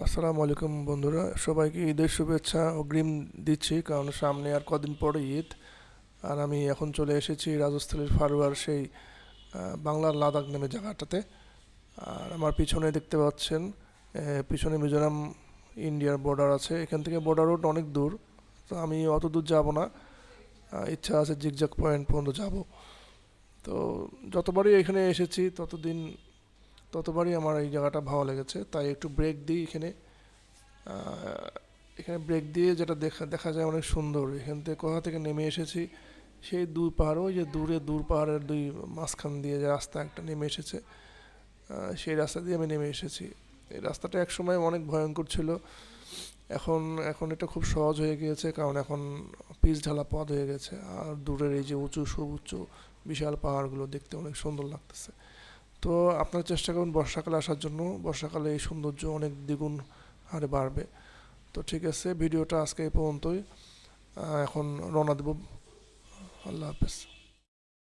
আসসালামু আলাইকুম বন্ধুরা, সবাইকে ঈদের শুভেচ্ছা অগ্রিম দিচ্ছি, কারণ সামনে আর কদিন পরে ঈদ, আর আমি এখন চলে এসেছি রাজস্থলীর ফারুয়ার সেই বাংলার লাদাখ নামে জায়গাটাতে। আর আমার পিছনে দেখতে পাচ্ছেন পিছনে মিজোরাম ইন্ডিয়ার বর্ডার আছে। এখান থেকে বর্ডার রোড অনেক দূর, তো আমি অত দূর যাব না ইচ্ছা আছে জিগজাক পয়েন্ট পর্যন্ত যাব। তো যতবারই এখানে এসেছি, ততদিন ততবারই আমার এই জায়গাটা ভালো লেগেছে। তাই একটু ব্রেক দিই এখানে। এখানে ব্রেক দিয়ে যেটা দেখা দেখা যায় অনেক সুন্দর। এখান থেকে কোথা থেকে নেমে এসেছি, সেই দুই পাহাড়, ওই যে দূরে দূর পাহাড়ের দুই মাঝখান দিয়ে যে রাস্তা একটা নেমে এসেছে। সেই রাস্তা দিয়ে আমি নেমে এসেছি। এই রাস্তাটা একসময় অনেক ভয়ঙ্কর ছিল। এখন এখন এটা খুব সহজ হয়ে গিয়েছে, কারণ এখন পিচ ঢালা পথ হয়ে গেছে। আর দূরের এই যে উঁচু, সবুজ, বিশাল পাহাড়গুলো দেখতে অনেক সুন্দর লাগতেছে। তো আপনার চেষ্টা করুন বর্ষাকালে আসার জন্য। বর্ষাকালে এই সৌন্দর্য অনেক দ্বিগুণ হারে বাড়বে। তো ঠিক আছে, ভিডিওটা আজকে এই পর্যন্তই। এখন রওনা দেব। আল্লাহ হাফেজ।